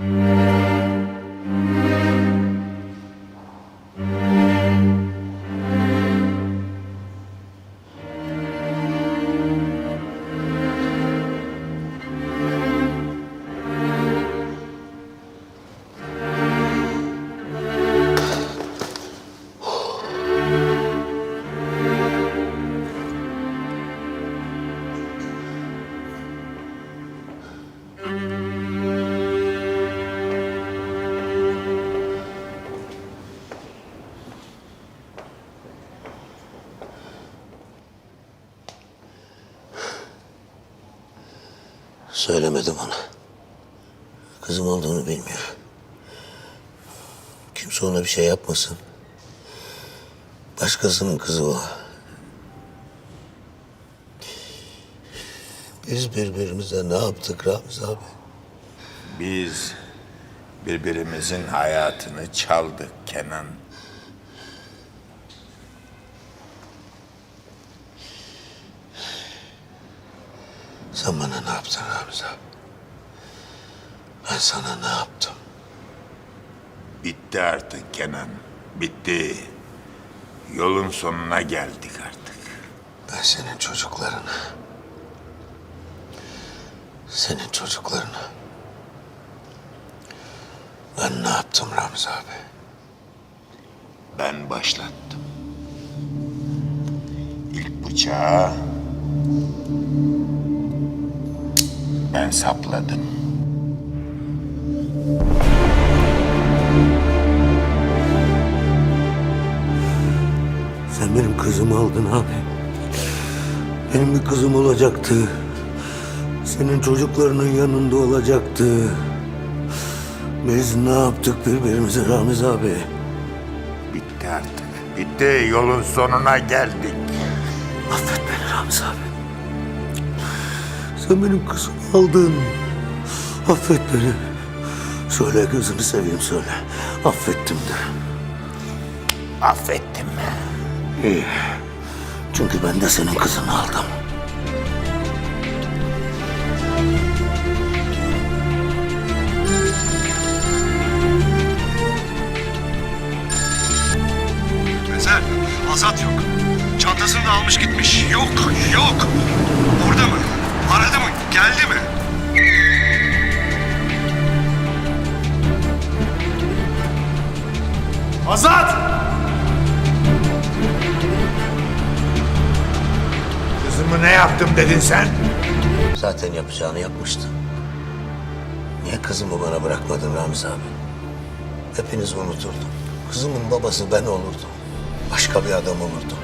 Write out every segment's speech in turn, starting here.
Música Söylemedim ona. Kızım olduğunu bilmiyor. Kimse ona bir şey yapmasın. Başkasının kızı o. Biz birbirimize ne yaptık Ramiz abi? Biz birbirimizin hayatını çaldık Kenan. Sen bana ne yaptın Ramiz abi? Ben sana ne yaptım? Bitti artık Kenan. Bitti. Yolun sonuna geldik artık. Ben senin çocuklarını... Senin çocuklarını... Ben ne yaptım Ramiz abi? Ben başlattım. İlk bıçağı ben sapladım. Sen benim kızımı aldın abi. Benim bir kızım olacaktı. Senin çocuklarının yanında olacaktı. Biz ne yaptık birbirimize Ramiz abi? Bitti artık. Bitti. Yolun sonuna geldik. Affet beni Ramiz abi. Sen benim kızımı aldın. Affet beni. Söyle gözünü seveyim söyle. Affettim de. Affettim. İyi. Çünkü ben de senin kızını aldım. Kızımı ne yaptım dedin sen? Zaten yapacağını yapmıştı. Niye kızımı bana bırakmadın Ramiz abi? Hepiniz unuturdum. Kızımın babası ben olurdum. Başka bir adam olurdum.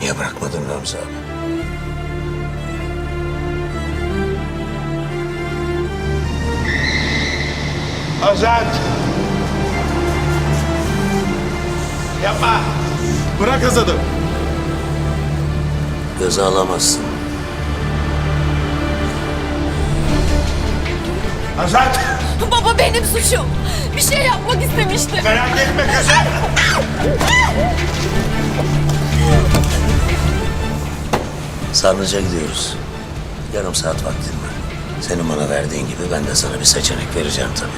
Niye bırakmadın Ramiz abi? Azat! Yapma! Bırak Azat'ı. Göze alamazsın. Azat! Baba benim suçum. Bir şey yapmak istemiştim. Merak etme kızım! Sarnıca gidiyoruz. Yarım saat vaktin var. Senin bana verdiğin gibi ben de sana bir seçenek vereceğim tabii.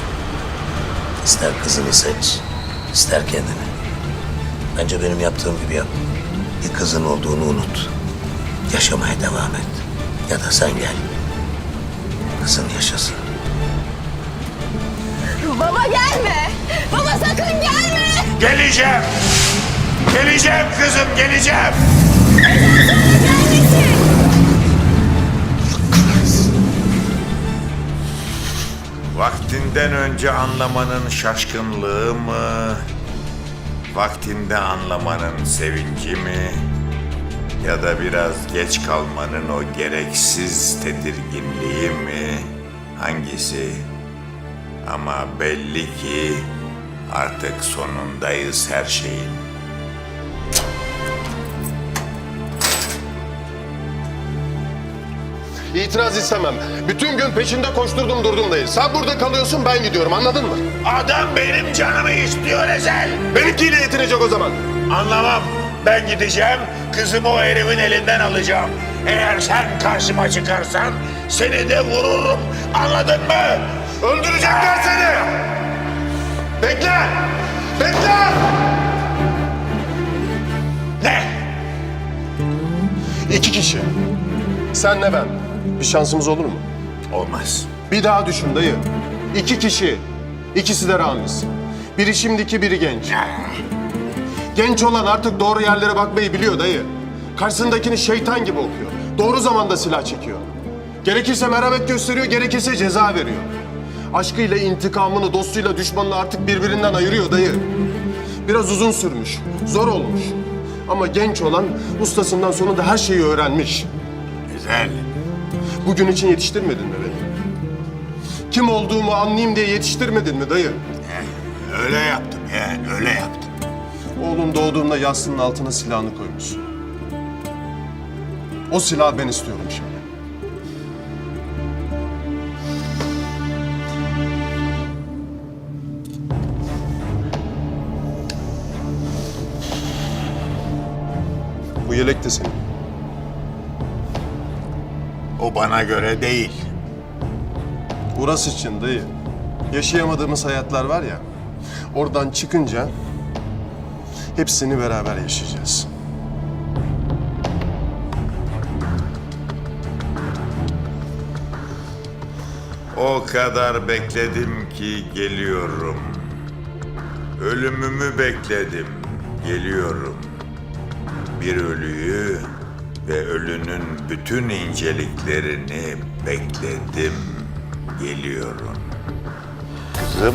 İster kızını seç, ister kendini. Bence benim yaptığım gibi yap. Bir kızın olduğunu unut. Yaşamaya devam et. Ya da sen gel. Kızın yaşasın. Baba gelme. Baba sakın gelme. Geleceğim! Geleceğim kızım, geleceğim! Vaktinden önce anlamanın şaşkınlığı mı? Vaktinde anlamanın sevinci mi? Ya da biraz geç kalmanın o gereksiz tedirginliği mi? Hangisi? Ama belli ki artık sonundayız her şeyin. İtiraz istemem. Bütün gün peşinde koşturdum durdum değil. Sen burada kalıyorsun ben gidiyorum anladın mı? Adam benim canımı istiyor Ezel. Benimkiyle yetinecek o zaman. Anlamam. Ben gideceğim, kızımı o herifin elinden alacağım. Eğer sen karşıma çıkarsan seni de vururum. Anladın mı? Öldürecekler seni! Bekle! Bekle! Ne? İki kişi. Senle ben. Bir şansımız olur mu? Olmaz. Bir daha düşün dayı. İki kişi. İkisi de Ramiz. Biri şimdiki, biri genç. Genç olan artık doğru yerlere bakmayı biliyor dayı. Karşısındakini şeytan gibi okuyor. Doğru zamanda silah çekiyor. Gerekirse merhamet gösteriyor, gerekirse ceza veriyor. Aşkıyla intikamını, dostuyla düşmanını artık birbirinden ayırıyor dayı. Biraz uzun sürmüş, zor olmuş. Ama genç olan ustasından sonunda her şeyi öğrenmiş. Güzel. Bugün için yetiştirmedin mi beni? Kim olduğumu anlayayım diye yetiştirmedin mi dayı? Öyle yaptım ya, öyle yaptım. Oğlun doğduğunda yastığının altına silahını koymuş. O silahı ben istiyorum şimdi. Bu yelek de senin. O bana göre değil. Burası için dayı. Yaşayamadığımız hayatlar var ya. Oradan çıkınca hepsini beraber yaşayacağız. O kadar bekledim ki geliyorum. Ölümümü bekledim, geliyorum. Bir ölüyü ve ölünün bütün inceliklerini bekledim, geliyorum. Kızım.